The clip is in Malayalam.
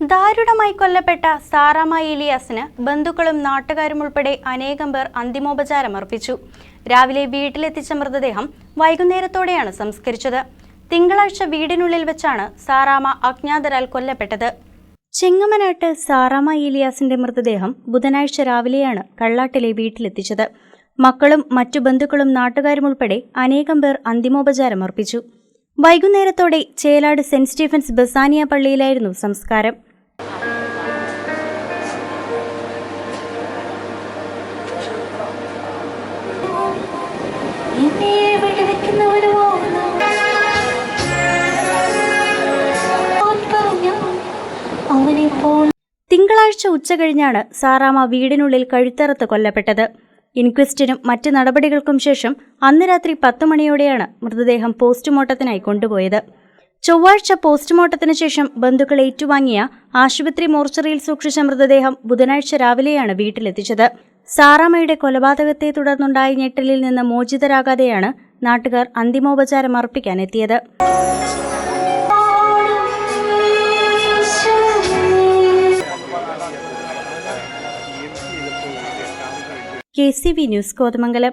ദാരുണമായി കൊല്ലപ്പെട്ട സാറാമ ഇലിയാസിന് ബന്ധുക്കളും നാട്ടുകാരും ഉൾപ്പെടെ അനേകം പേർ അന്തിമോപചാരം അർപ്പിച്ചു. രാവിലെ വീട്ടിലെത്തിച്ച മൃതദേഹം വൈകുന്നേരത്തോടെയാണ് സംസ്കരിച്ചത്. തിങ്കളാഴ്ച വീടിനുള്ളിൽ വെച്ചാണ് സാറാമ അജ്ഞാതരാൽ കൊല്ലപ്പെട്ടത്. ചെങ്ങമനാട്ട് സാറാമ ഇലിയാസിന്റെ മൃതദേഹം ബുധനാഴ്ച രാവിലെയാണ് കള്ളാട്ടിലെ വീട്ടിലെത്തിച്ചത്. മക്കളും മറ്റു ബന്ധുക്കളും നാട്ടുകാരും ഉൾപ്പെടെ അനേകം പേർ അന്തിമോപചാരം അർപ്പിച്ചു. വൈകുന്നേരത്തോടെ ചേലാട് സെന്റ് സ്റ്റീഫൻസ് ബസാനിയ പള്ളിയിലായിരുന്നു സംസ്കാരം. തിങ്കളാഴ്ച ഉച്ചകഴിഞ്ഞാണ് സാറാമ വീടിനുള്ളിൽ കഴുത്തറത്ത് കൊല്ലപ്പെട്ടത്. ഇൻക്വസ്റ്റിനും മറ്റ് നടപടികൾക്കും ശേഷം അന്ന് രാത്രി പത്ത് മണിയോടെയാണ് മൃതദേഹം പോസ്റ്റ്മോർട്ടത്തിനായി കൊണ്ടുപോയത്. ചൊവ്വാഴ്ച പോസ്റ്റ്മോർട്ടത്തിന് ശേഷം ബന്ധുക്കൾ ഏറ്റുവാങ്ങിയ ആശുപത്രി മോർച്ചറിയിൽ സൂക്ഷിച്ച മൃതദേഹം ബുധനാഴ്ച രാവിലെയാണ് വീട്ടിലെത്തിച്ചത്. സാറാമയുടെ കൊലപാതകത്തെ തുടർന്നുണ്ടായ ഞെട്ടലിൽ നിന്ന് മോചിതരാകാതെയാണ് നാട്ടുകാർ അന്തിമോപചാരം അർപ്പിക്കാൻ എത്തിയത് K C V news Kothamangalam.